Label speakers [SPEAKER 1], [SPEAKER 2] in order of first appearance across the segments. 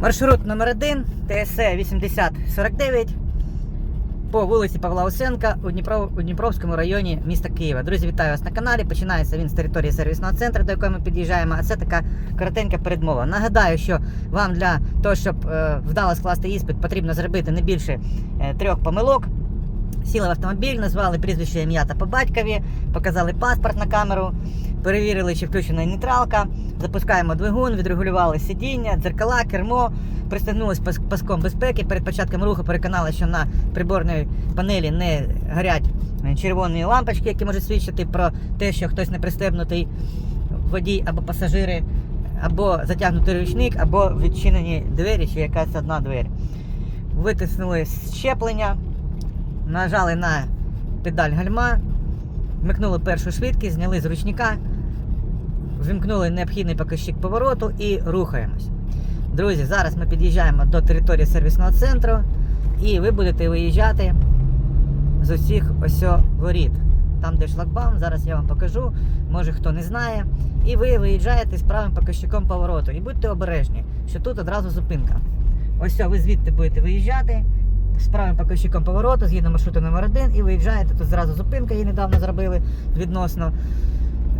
[SPEAKER 1] Маршрут номер 1 ТСЕ 8049 по вулиці Павла Усенка у, Дніпро, у Дніпровському районі міста Києва. Друзі, вітаю вас на каналі. Починається він з території сервісного центру, до якої ми під'їжджаємо. А це така коротенька передмова. Нагадаю, що вам для того, щоб е, вдало скласти іспит, потрібно зробити не більше е, трьох помилок. Сіли в автомобіль, назвали прізвище ім'я та по батькові, показали паспорт на камеру, перевірили, чи включена нейтралка, запускаємо двигун, відрегулювали сидіння, дзеркала, кермо, пристегнулись пас- паском безпеки. Перед початком руху переконали, що на приборній панелі не горять червоні лампочки, які можуть свідчити про те, що хтось не пристебнутий водій або пасажири, або затягнутий ручник, або відчинені двері, чи якась одна двері. Витиснули щеплення, нажали на педаль гальма, вмикнули першу швидкість, зняли з ручника, вимкнули необхідний показчик повороту і рухаємось. Друзі, зараз ми під'їжджаємо до території сервісного центру і ви будете виїжджати з усіх ось воріт. Там, де шлагбаум, зараз я вам покажу, може хто не знає. І ви виїжджаєте з правим показчиком повороту. І будьте обережні, що тут одразу зупинка. Ось ви звідти будете виїжджати з правим показчиком повороту, згідно маршруту номер 1 і виїжджаєте. Тут зразу зупинка, її недавно зробили відносно.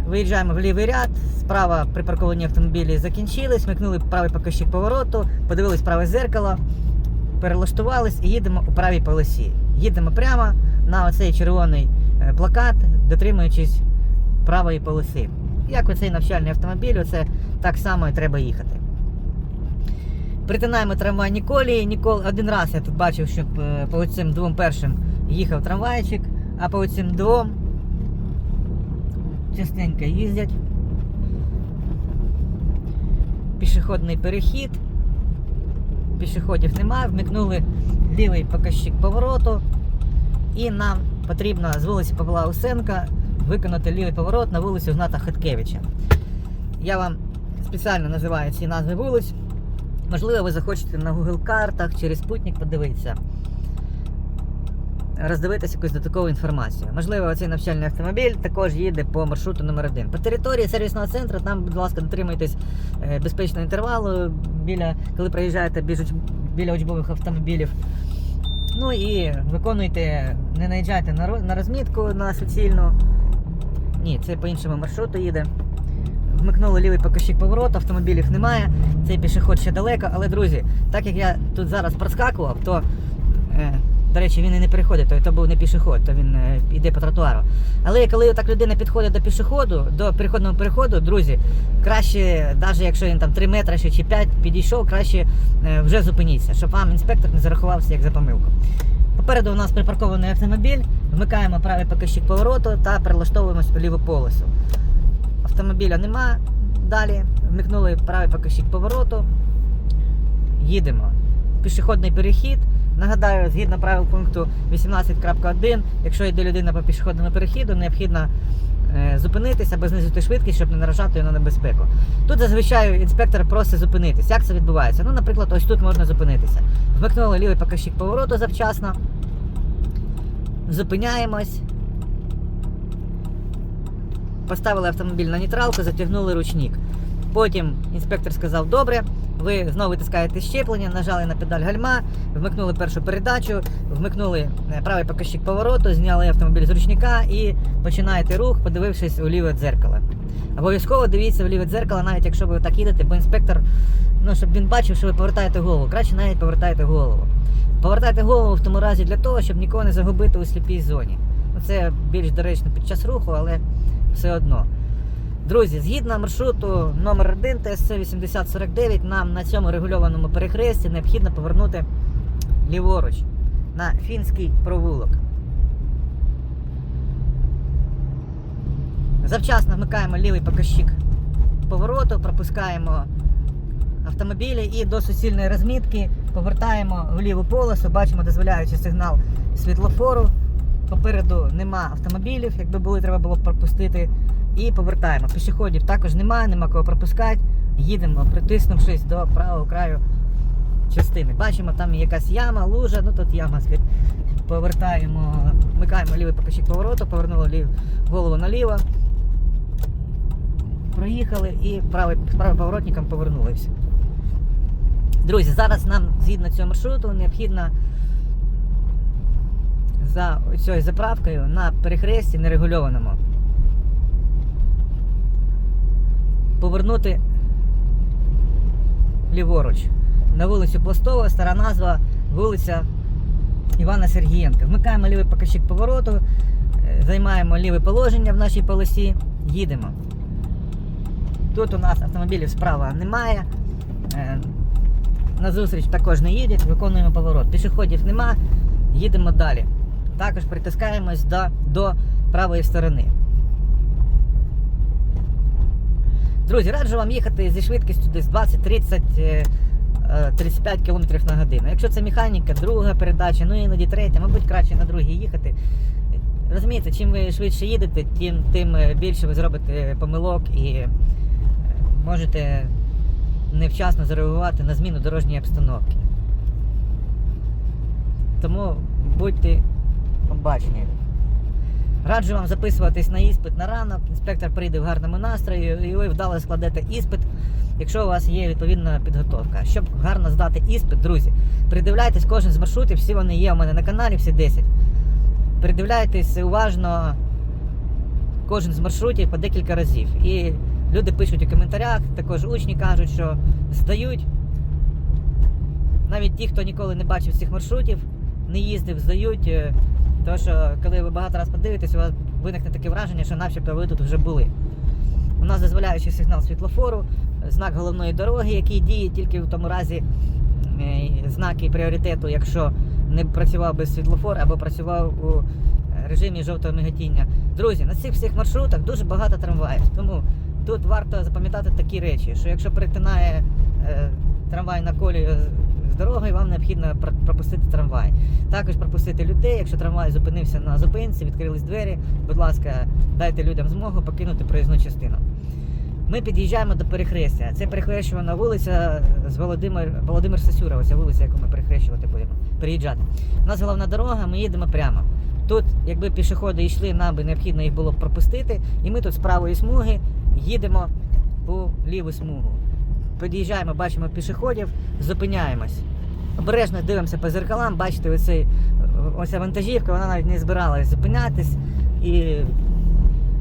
[SPEAKER 1] Виїжджаємо в лівий ряд, справа припарковані автомобілі закінчились, смикнули правий показчик повороту, подивились праве зеркало, перелаштувались і їдемо у правій полосі. Їдемо прямо на оцей червоний е, плакат, дотримуючись правої полоси. Як оцей навчальний автомобіль, оце так само і треба їхати. Притинаємо трамвайні колії. Ніколи один раз я тут бачив, що е, по цим двом першим їхав трамвайчик, а по цим двом частенько їздять. Пішохідний перехід. Пішоходів немає, вмикнули лівий показчик повороту. І нам потрібно з вулиці Павла Усенка виконати лівий поворот на вулицю Гната Хаткевича. Я вам спеціально називаю ці назви вулиць. Можливо, ви захочете на Google картах через спутник подивитися. Роздивитися якусь додаткову інформацію. Можливо, оцей навчальний автомобіль також їде по маршруту номер 1 По території сервісного центру там, будь ласка, дотримуйтесь е, безпечного інтервалу, біля, коли проїжджаєте біля учбових автомобілів. Ну і виконуйте, не наїжджайте на, розмітку на суцільну. Ні, це по іншому маршруту їде. Вмикнули лівий показчик повороту, автомобілів немає, цей пішоход ще далеко, але друзі, так як я тут зараз проскакував, то, е, до речі, він і не переходить, то, то був не пішоход, то він е, йде по тротуару. Але коли так людина підходить до пішоходу, до переходного переходу, друзі, краще, навіть якщо він там 3 метри чи 5 підійшов, краще е, вже зупиніться, щоб вам інспектор не зарахувався як за помилку. Попереду у нас припаркований автомобіль, вмикаємо правий показчик повороту та перелаштовуємось у ліву полосу. Автомобіля нема. Далі вмикнули правий показчик повороту. Їдемо. Пішохідний перехід. Нагадаю, згідно правил пункту 18.1, якщо йде людина по пішохідному перехіду, необхідно е, зупинитися або знизити швидкість, щоб не наражати на небезпеку. Тут зазвичай інспектор просить зупинитися. Як це відбувається? Ну, наприклад, ось тут можна зупинитися. Вмикнули лівий показчик повороту завчасно. Зупиняємось. Поставили автомобіль на нейтралку, затягнули ручник. Потім інспектор сказав, добре, ви знову витискаєте щеплення, нажали на педаль гальма, вмикнули першу передачу, вмикнули е, правий показчик повороту, зняли автомобіль з ручника і починаєте рух, подивившись у ліве дзеркало. Обов'язково дивіться в ліве дзеркало, навіть якщо ви так їдете, бо інспектор, ну, щоб він бачив, що ви повертаєте голову. Краще навіть повертайте голову. Повертайте голову в тому разі для того, щоб нікого не загубити у сліпій зоні. Це більш доречно під час руху, але все одно. Друзі, згідно маршруту номер 1 ТСЦ 8049, нам на цьому регульованому перехресті необхідно повернути ліворуч на фінський провулок. Завчасно вмикаємо лівий показчик повороту, пропускаємо автомобілі і до суцільної розмітки повертаємо в ліву полосу, бачимо дозволяючий сигнал світлофору. Попереду нема автомобілів, якби були, треба було пропустити. І повертаємо. Пішоходів також немає, нема кого пропускати. Їдемо, притиснувшись до правого краю частини. Бачимо, там якась яма, лужа, ну тут яма слід. Повертаємо, вмикаємо лівий показчик повороту, повернули лів, голову наліво. Проїхали і правим поворотником повернулися. Друзі, зараз нам згідно цього маршруту необхідно за цією заправкою на перехресті нерегульованому повернути ліворуч на вулицю Пластова, стара назва вулиця Івана Сергієнка. Вмикаємо лівий показчик повороту, е, займаємо ліве положення в нашій полосі, їдемо. Тут у нас автомобілів справа немає. е, Назустріч також не їдуть, виконуємо поворот. Пішоходів нема, їдемо далі. Також притискаємось до, до правої сторони. Друзі, раджу вам їхати зі швидкістю десь 20-30 е, е, 35 км на годину. Якщо це механіка, друга передача, ну іноді третя, мабуть, краще на другій їхати. Розумієте, чим ви швидше їдете, тим, тим е, більше ви зробите помилок і е, можете невчасно зареагувати на зміну дорожньої обстановки. Тому будьте обачні. Раджу вам записуватись на іспит на ранок. Інспектор прийде в гарному настрої, і ви вдало складете іспит, якщо у вас є відповідна підготовка. Щоб гарно здати іспит, друзі, придивляйтесь кожен з маршрутів, всі вони є у мене на каналі, всі 10. Придивляйтесь уважно кожен з маршрутів по декілька разів. І люди пишуть у коментарях, також учні кажуть, що здають. Навіть ті, хто ніколи не бачив цих маршрутів, не їздив, здають. Тому що коли ви багато раз подивитесь, у вас виникне таке враження, що начебто ви тут вже були. У нас дозволяючий сигнал світлофору, знак головної дороги, який діє тільки в тому разі е, знаки пріоритету, якщо не працював без світлофора або працював у е, режимі жовтого миготіння. Друзі, на цих всіх маршрутах дуже багато трамваїв. Тому тут варто запам'ятати такі речі, що якщо перетинає е, трамвай на колію з вам необхідно пропустити трамвай. Також пропустити людей, якщо трамвай зупинився на зупинці, відкрились двері, будь ласка, дайте людям змогу покинути проїзну частину. Ми під'їжджаємо до перехрестя. Це перехрещувана вулиця з Володимир, Володимир Сосюра, ось ця вулиця, яку ми перехрещувати будемо. Переїжджати. У нас головна дорога, ми їдемо прямо. Тут, якби пішоходи йшли, нам би необхідно їх було пропустити. І ми тут з правої смуги їдемо у ліву смугу. Під'їжджаємо, бачимо пішоходів, зупиняємось. Обережно дивимося по зеркалам, бачите, оцей, ось ця вантажівка, вона навіть не збиралась зупинятись. І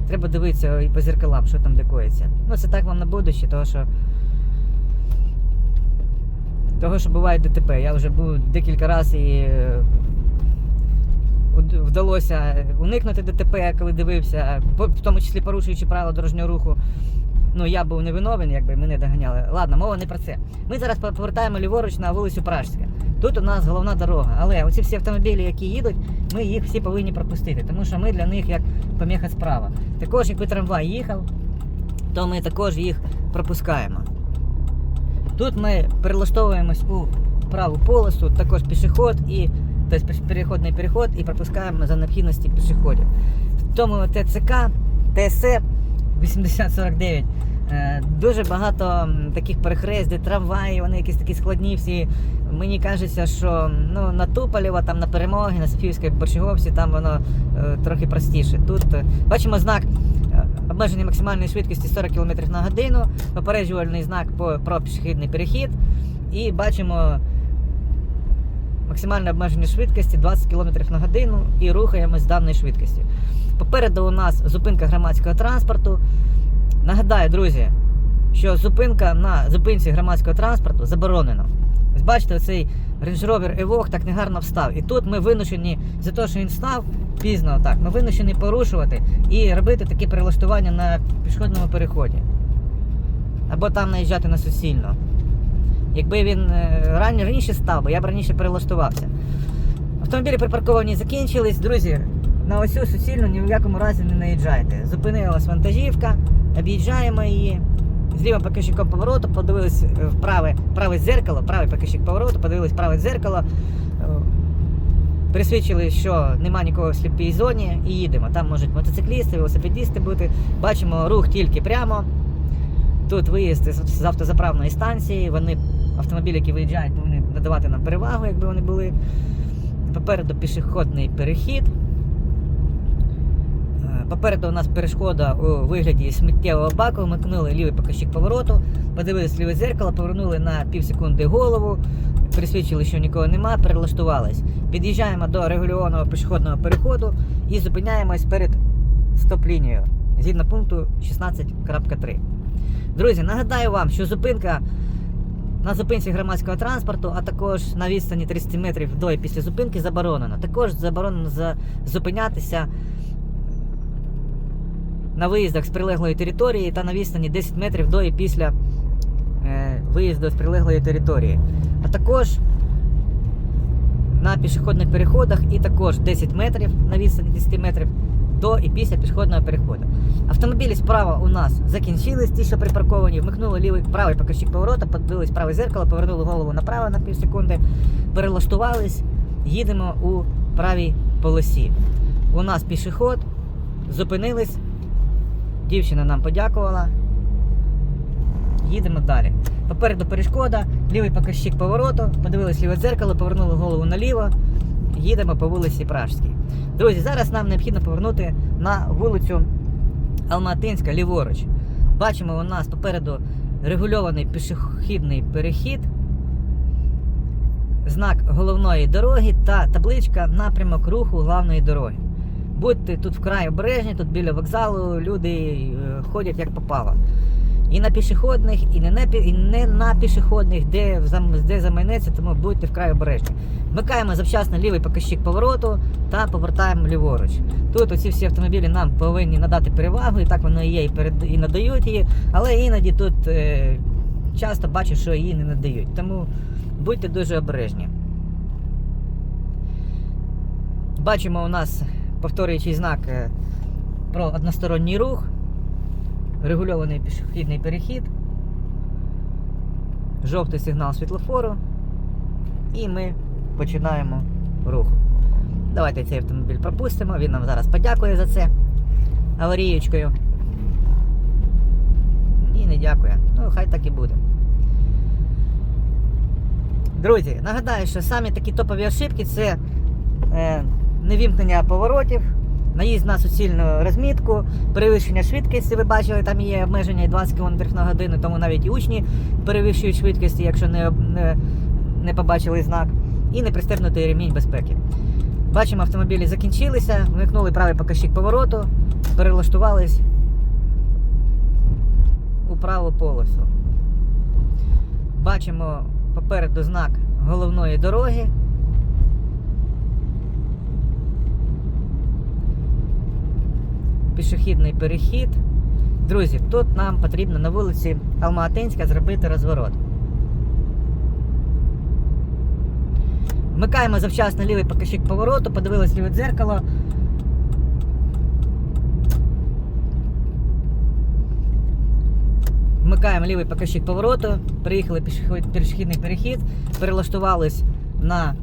[SPEAKER 1] треба дивитися і по зеркалам, що там декоїться. Ну, це так вам на будуще, того що. Того, що буває ДТП. Я вже був декілька разів і е, вдалося уникнути ДТП, коли дивився, в тому числі порушуючи правила дорожнього руху. Ну, я був не виновен, якби мене доганяли. Ладно, мова не про це. Ми зараз повертаємо ліворуч на вулицю Пражська. Тут у нас головна дорога. Але оці всі автомобілі, які їдуть, ми їх всі повинні пропустити, тому що ми для них як поміха справа. Також, якби трамвай їхав, то ми також їх пропускаємо. Тут ми перелаштовуємось у праву полосу, також пішоход і тобто переходний переход і пропускаємо за необхідності пішоходів. В тому ТЦК, ТСЕ 8049. е, Дуже багато таких перехрест, де трамваї, вони якісь такі складні всі. Мені кажеться, що ну, на Туполєва, там на перемоги, на Софіївській Борщаговці, там воно е, трохи простіше. Тут е, бачимо знак обмеження максимальної швидкості 40 км на годину, попереджувальний знак по, про пішохідний перехід. І бачимо максимальне обмеження швидкості 20 км на годину і рухаємось з даної швидкості. Попереду у нас зупинка громадського транспорту. Нагадаю, друзі, що зупинка на зупинці громадського транспорту заборонена. Ось бачите, цей Range Rover Evoque так негарно встав. І тут ми вимушені, за те, що він став пізно, так, ми вимушені порушувати і робити такі перелаштування на пішохідному переході. Або там наїжджати на суцільно. Якби він е, раніше став, бо я б раніше перелаштувався. Автомобілі припарковані закінчились. Друзі, на ось цю суцільну ні в якому разі не наїжджайте. Зупинилась вантажівка, об'їжджаємо її. З лівим покажчиком повороту подивились е, в праве, дзеркало, правий покажчик повороту, подивились праве дзеркало. е, Присвідчили, що нема нікого в сліпій зоні і їдемо. Там можуть мотоциклісти, велосипедісти бути. Бачимо рух тільки прямо. Тут виїзд з автозаправної станції. Вони, автомобілі, які виїжджають, повинні надавати нам перевагу, якби вони були. Попереду пішохідний перехід. Попереду у нас перешкода у вигляді сміттєвого баку. Вмикнули лівий показчик повороту, подивились ліве зеркало, повернули на пів секунди голову, пересвідчили, що нікого нема, перелаштувались. Під'їжджаємо до регульованого пішохідного переходу і зупиняємось перед стоп-лінією згідно пункту 16.3. Друзі, нагадаю вам, що зупинка на зупинці громадського транспорту, а також на відстані 30 метрів до і після зупинки заборонено. Також заборонено зупинятися на виїздах з прилеглої території та на відстані 10 метрів до і після е, виїзду з прилеглої території. А також на пішохідних переходах і також 10 метрів на відстані 10 метрів до і після пішохідного переходу. Автомобілі справа у нас закінчились, ті, що припарковані, вмикнули лівий правий показчик поворота, подивились праве зеркало, повернули голову направо на пів секунди, перелаштувались, їдемо у правій полосі. У нас пішохід, зупинились, дівчина нам подякувала. Їдемо далі. Попереду перешкода, лівий показчик повороту, подивились ліве дзеркало, повернули голову наліво, їдемо по вулиці Пражській. Друзі, зараз нам необхідно повернути на вулицю Алматинська ліворуч. Бачимо, у нас попереду регульований пішохідний перехід, знак головної дороги та табличка напрямок руху главної дороги. Будьте тут вкрай обережні, тут біля вокзалу люди е, ходять як попало. І на пішохідних, і не на, і не на пішохідних, де, де замайнеться, тому будьте вкрай обережні. Вмикаємо завчасно лівий показчик повороту та повертаємо ліворуч. Тут оці всі автомобілі нам повинні надати перевагу, і так воно є, і, перед, і надають її, але іноді тут е, часто бачу, що її не надають. Тому будьте дуже обережні. Бачимо у нас повторюючий знак е, про односторонній рух, регульований пішохідний перехід, жовтий сигнал світлофору, і ми починаємо рух. Давайте цей автомобіль пропустимо, він нам зараз подякує за це аварієчкою. Ні, не дякує. Ну, хай так і буде. Друзі, нагадаю, що самі такі топові ошибки це е, невімкнення поворотів, наїзд на суцільну розмітку, перевищення швидкості. Ви бачили, там є обмеження 20 км на годину, тому навіть і учні перевищують швидкості, якщо не, не, не побачили знак. І не пристебнутий ремінь безпеки. Бачимо, автомобілі закінчилися, вмикнули правий показчик повороту, перелаштувались у праву полосу. Бачимо попереду знак головної дороги. Пішохідний перехід. Друзі, тут нам потрібно на вулиці Алматинська зробити розворот. Вмикаємо завчасно лівий показчик повороту, подивились ліве дзеркало. Вмикаємо лівий показчик повороту, приїхали пішохідний перехід, перелаштувались на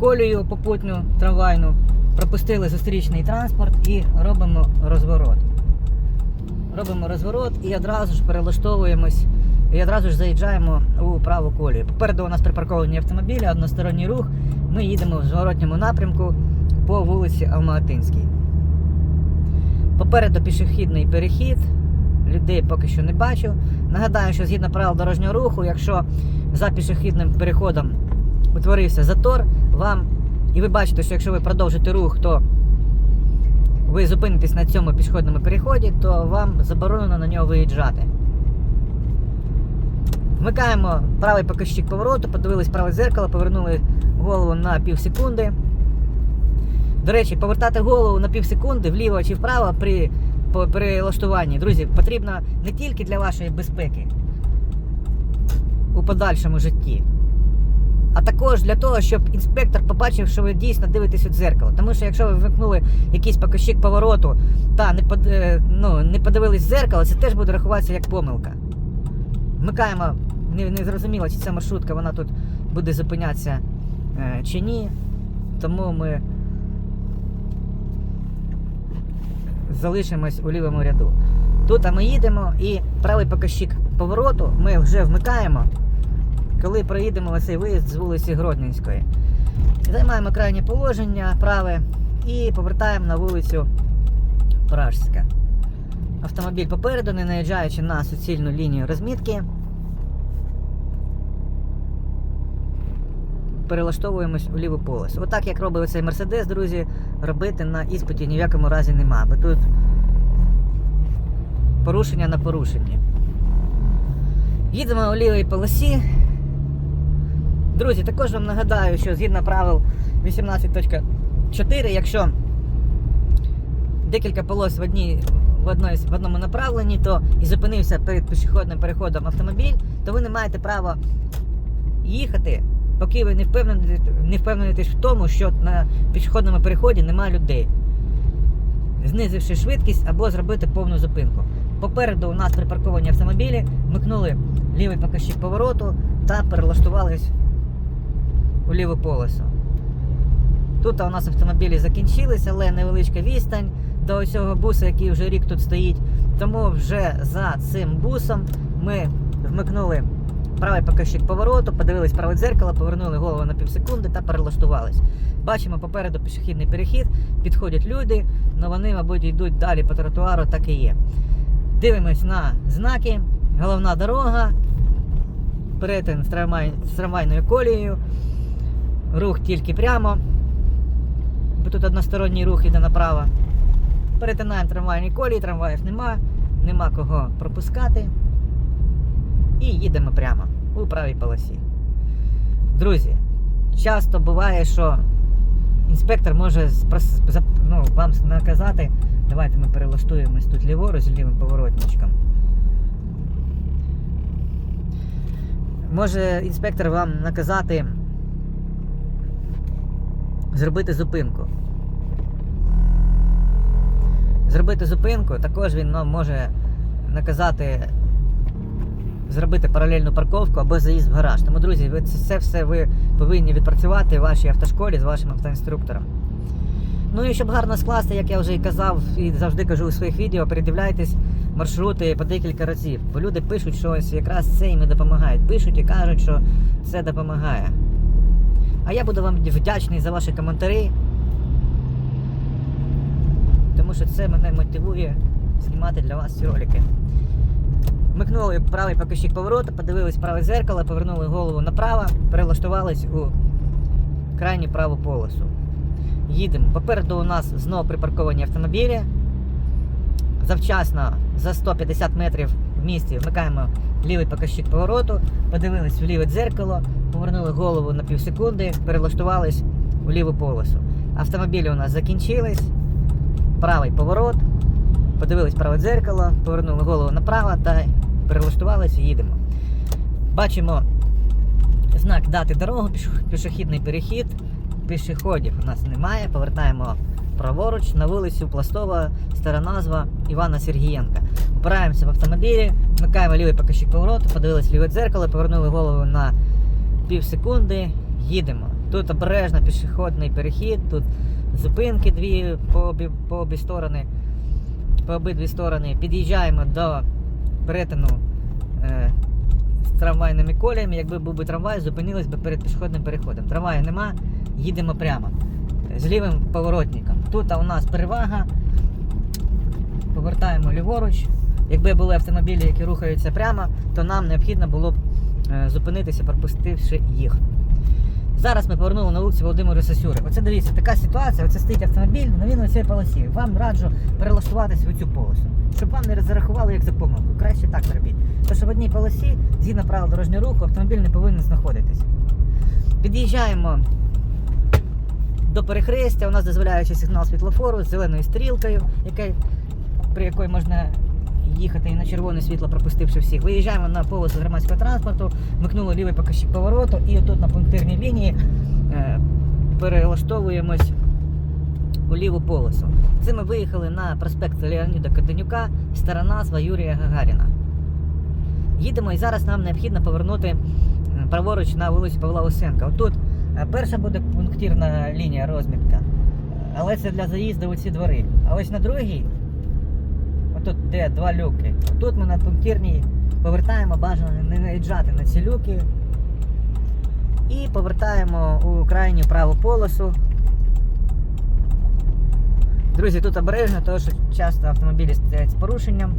[SPEAKER 1] колію попутню трамвайну, пропустили зустрічний транспорт і робимо розворот. Робимо розворот і одразу ж перелаштовуємось і одразу ж заїжджаємо у праву колію. Попереду у нас припарковані автомобілі, односторонній рух. Ми їдемо в зворотньому напрямку по вулиці Алматинській. Попереду пішохідний перехід. Людей поки що не бачу. Нагадаю, що згідно правил дорожнього руху, якщо за пішохідним переходом утворився затор, вам і ви бачите, що якщо ви продовжите рух, то ви зупинитесь на цьому пішохідному переході, то вам заборонено на нього виїжджати. Вмикаємо правий показчик повороту, подивились праве зеркало, повернули голову на пів секунди. До речі, повертати голову на пів секунди вліво чи вправо при по перелаштуванні, друзі, потрібно не тільки для вашої безпеки у подальшому житті, а також для того, щоб інспектор побачив, що ви дійсно дивитесь у дзеркало. Тому що якщо ви вимкнули якийсь показчик повороту та не, под, е, ну, не подивились в дзеркало, це теж буде рахуватися як помилка. Вмикаємо, не, не зрозуміло, чи ця маршрутка вона тут буде зупинятися е, чи ні. Тому ми залишимось у лівому ряду. Тут а ми їдемо і правий показчик повороту ми вже вмикаємо, коли проїдемо ось цей виїзд з вулиці Гродненської. Займаємо крайнє положення, праве, і повертаємо на вулицю Пражська. Автомобіль попереду, не наїжджаючи на суцільну лінію розмітки. Перелаштовуємось у ліву полосу. Отак, як робив цей Мерседес, друзі, робити на іспиті ні в якому разі нема. Бо тут порушення на порушенні. Їдемо у лівій полосі. Друзі, також вам нагадаю, що згідно правил 18.4, якщо декілька полос в, одній, в, одної, в одному направленні, то і зупинився перед пішохідним переходом автомобіль, то ви не маєте права їхати, поки ви не впевнені, не впевненітесь в тому, що на пішохідному переході немає людей, знизивши швидкість або зробити повну зупинку. Попереду у нас припарковані автомобілі, вмикнули лівий показчик повороту та перелаштувались у ліву полосу. Тут у нас автомобілі закінчились, але невеличка відстань до цього буса, який вже рік тут стоїть. Тому вже за цим бусом ми вмикнули правий показчик повороту, подивились праве дзеркало, повернули голову на півсекунди та перелаштувались. Бачимо попереду пішохідний перехід, підходять люди, але вони, мабуть, йдуть далі по тротуару, так і є. Дивимось на знаки, головна дорога, перетин з трамвайною колією, рух тільки прямо, бо тут односторонній рух іде направо. Перетинаємо трамвайні колії, трамваїв нема, нема кого пропускати. І їдемо прямо у правій полосі. Друзі, часто буває, що інспектор може ну, вам наказати. Давайте ми перелаштуємось тут ліворуч лівим поворотничком. Може інспектор вам наказати зробити зупинку. Зробити зупинку, також він нам може наказати зробити паралельну парковку або заїзд в гараж. Тому, друзі, ви це все ви повинні відпрацювати в вашій автошколі з вашим автоінструктором. Ну і щоб гарно скласти, як я вже і казав і завжди кажу у своїх відео, передивляйтесь маршрути по декілька разів. Бо люди пишуть, що ось якраз це їм і допомагає. Пишуть і кажуть, що це допомагає. А я буду вам вдячний за ваші коментарі. Тому що це мене мотивує знімати для вас ці ролики. Вмикнули правий показчик повороту, подивились праве зеркало, повернули голову направо, перелаштувались у крайню праву полосу. Їдемо. Попереду у нас знову припарковані автомобілі. Завчасно за 150 метрів в місті вмикаємо лівий показчик повороту, подивились в ліве дзеркало, повернули голову на півсекунди, перелаштувались у ліву полосу. Автомобілі у нас закінчились. Правий поворот, подивились праве дзеркало, повернули голову направо та перелаштувались і їдемо. Бачимо знак дати дорогу, пішохідний перехід. Пішоходів у нас немає. Повертаємо праворуч на вулицю Пластова, стара назва Івана Сергієнка. Опираємося в автомобілі, вмикаємо лівий показчик повороту, подивились ліве дзеркало, повернули голову на пів секунди, їдемо. Тут обережно пішохідний перехід, тут зупинки дві по обі, по обі сторони, по обидві сторони. Під'їжджаємо до перетину е, з трамвайними коліями. Якби був би трамвай, зупинились би перед пішохідним переходом. Трамваю нема, їдемо прямо з лівим поворотником. Тут у нас перевага. Повертаємо ліворуч. Якби були автомобілі, які рухаються прямо, то нам необхідно було б е, зупинитися, пропустивши їх. Зараз ми повернули на вулицю Володимира Сосюри. Оце дивіться, така ситуація, оце стоїть автомобіль, ну він у цій полосі. Вам раджу перелаштуватися в цю полосу. Щоб вам не зарахували як за помилку. Краще так робіть. Тому що в одній полосі, згідно правил дорожнього руху, автомобіль не повинен знаходитись. Під'їжджаємо до перехрестя, у нас дозволяючий сигнал світлофору з зеленою стрілкою, яка, при якої можна їхати і на червоне світло, пропустивши всіх. Виїжджаємо на полосу громадського транспорту, вмикнули лівий показчик повороту і тут на пунктирній лінії е, перелаштовуємось у ліву полосу. Це ми виїхали на проспект Леоніда Каденюка, стара назва Юрія Гагаріна. Їдемо і зараз нам необхідно повернути е, праворуч на вулицю Павла Усенка. Отут е, перша буде пунктирна лінія розмітка, але це для заїзду у ці двори. А ось на другій, отут де два люки, тут ми на пунктирній повертаємо, бажано не наїжджати на ці люки. І повертаємо у крайню праву полосу. Друзі, тут обережно, тому що часто автомобілі стоять з порушенням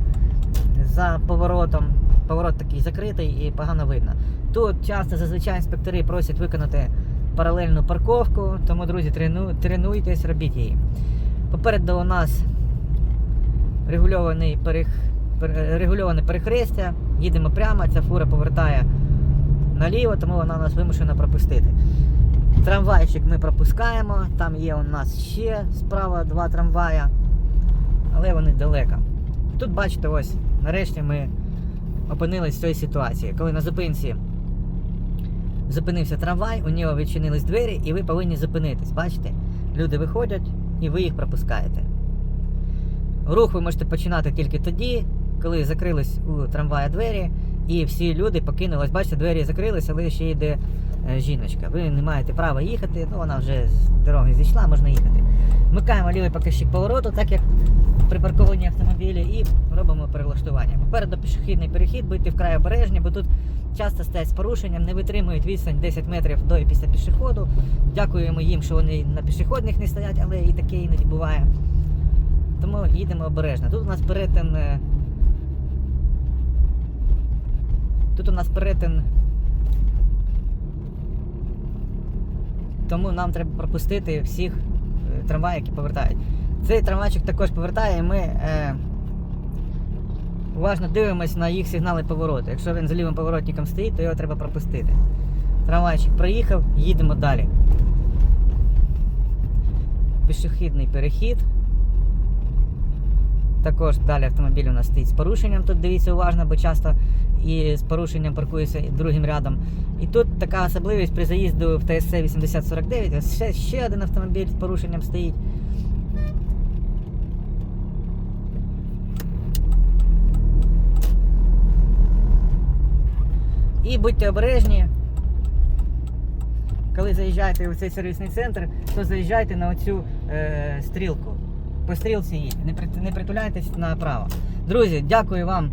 [SPEAKER 1] за поворотом. Поворот такий закритий і погано видно. Тут часто зазвичай інспектори просять виконати паралельну парковку, тому, друзі, трену, тренуйтесь, робіть її. Попереду у нас регульований перех... регульоване перехрестя, їдемо прямо, ця фура повертає наліво, тому вона нас вимушена пропустити. Трамвайчик ми пропускаємо, там є у нас ще справа два трамвая, але вони далеко. Тут бачите, ось нарешті ми опинились в цій ситуації, коли на зупинці зупинився трамвай, у нього відчинились двері, і ви повинні зупинитись. Бачите? Люди виходять і ви їх пропускаєте. Рух ви можете починати тільки тоді, коли закрились у трамвая двері, і всі люди покинули. Ось Бачите, двері закрились, але ще йде е, жіночка. Ви не маєте права їхати, ну вона вже з дороги зійшла, можна їхати. Вмикаємо лівий показчик повороту, так як при паркуванні автомобілі, і робимо перелаштування. Попереду пішохідний перехід, будьте вкрай обережні, бо тут часто стоять з порушенням, не витримують відстань 10 метрів до і після пішоходу. Дякуємо їм, що вони на пішохідних не стоять, але і таке іноді буває. Тому їдемо обережно. Тут у нас перетин. е, Тут у нас перетин. Тому нам треба пропустити всіх е, трамваїв, які повертають. Цей трамвайчик також повертає, і ми е, уважно дивимося на їх сигнали повороту. Якщо він за лівим поворотником стоїть, то його треба пропустити. Трамвайчик проїхав, їдемо далі. Пішохідний перехід. Також далі автомобіль у нас стоїть з порушенням. Тут дивіться уважно, бо часто і з порушенням паркується другим рядом. І тут така особливість при заїзду в ТСЦ 8049. Ще, ще один автомобіль з порушенням стоїть. І будьте обережні. Коли заїжджаєте у цей сервісний центр, то заїжджайте на оцю е, стрілку. По стрілці їдьте, не, прит- не притуляйтесь направо. Друзі, дякую вам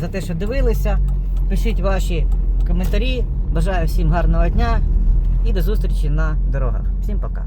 [SPEAKER 1] за те, що дивилися. Пишіть ваші коментарі. Бажаю всім гарного дня і до зустрічі на дорогах. Всім пока.